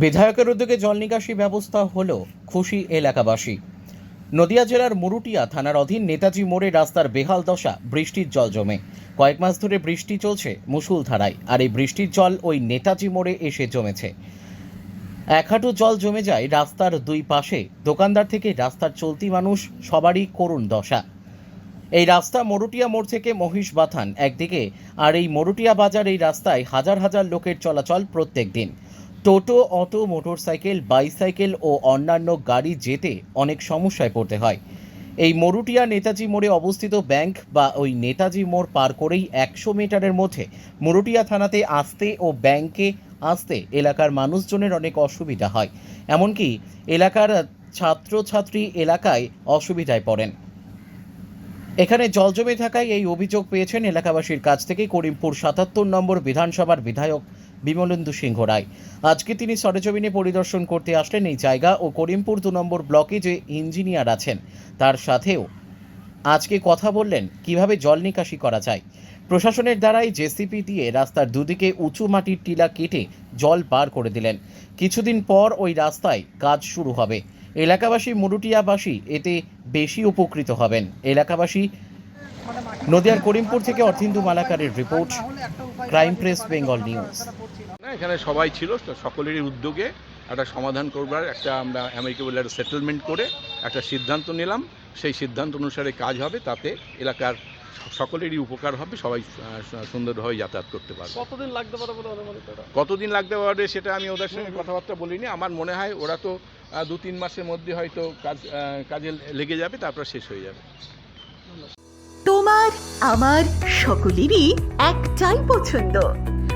বিধায়কের উদ্যোগে জল নিকাশি ব্যবস্থা হলো খুশি এলাকাবাসী। নদিয়া জেলার মুরুটিয়া থানার অধীন নেতাজি মোড়ে রাস্তার বেহাল দশা, বৃষ্টির জল জমে। কয়েক মাস ধরে বৃষ্টি চলছে মুসুলধারায়, আর এই বৃষ্টির জল ওই নেতাজি মোড়ে এসে জমেছে। এক হাঁটু জল জমে যায় রাস্তার দুই পাশে। দোকানদার থেকে রাস্তার চলতি মানুষ, সবারই করুণ দশা। এই রাস্তা মরুটিয়া মোড় থেকে মহিষ বাথান একদিকে, আর এই মরুটিয়া বাজার এই রাস্তায় হাজার হাজার লোকের চলাচল প্রত্যেক দিন। টোটো, অটো, মোটরসাইকেল, বাইসাইকেল ও অন্যান্য গাড়ি যেতে অনেক সমস্যায় পড়তে হয়। এই মরুটিয়া নেতাজি মোড়ে অবস্থিত ব্যাংক বা ওই নেতাজি মোড় পার করেই একশো মিটারের মধ্যে মরুটিয়া থানাতে আসতে ও ব্যাংকে আসতে এলাকার মানুষজনের অনেক অসুবিধা হয়। এমনকি এলাকার ছাত্রছাত্রী এলাকায় অসুবিধায় পড়েন। এখানে জল জমে থাকায় এই অভিযোগ পেয়েছেন এলাকাবাসীর কাছ থেকে করিমপুর সাতাত্তর নম্বর বিধানসভার বিধায়ক বিমলেন্দু সিংহ রায়। আজকে তিনি সরেজমিনে পরিদর্শন করতে আসলেন এই জায়গা ও করিমপুর দু নম্বর ব্লকে যে ইঞ্জিনিয়ার আছেন, তার সাথেও আজকে কথা বললেন কীভাবে জল নিকাশি করা যায়। প্রশাসনের দ্বারাই জেসিপি দিয়ে রাস্তার দুদিকে উঁচু মাটির টিলা কেটে জল পার করে দিলেন। কিছুদিন পর ওই রাস্তায় কাজ শুরু হবে। এলাকাবাসী মুরুটিয়াবাসী এতে বেশি উপকৃত হবেন। এলাকাবাসী, নদিয়ার করিমপুর থেকে Arthindu মালাকারের report, crime press, Bengal news. এখানে সবাই ছিল তো সকলেরই উদ্যোগে একটা সমাধান করবার একটা আমরা অ্যামিকেবল একটা সেটেলমেন্ট করে একটা সিদ্ধান্ত নিলাম। সেই সিদ্ধান্ত অনুসারে কাজ হবে তাতে এলাকার সকলেরই উপকার হবে সবাই সুন্দরভাবে যাতায়াত করতে পারবে। কতদিন লাগতে পারে বলে কতদিন লাগতে পারে সেটা আমি ওদের সঙ্গে কথাবার্তা বলিনি। আমার মনে হয় ওরা তো দু তিন মাসের মধ্যে হয়তো কাজ কাজে লেগে যাবে তারপর শেষ হয়ে যাবে। তোমার আমার সকলেরই একটাই পছন্দ।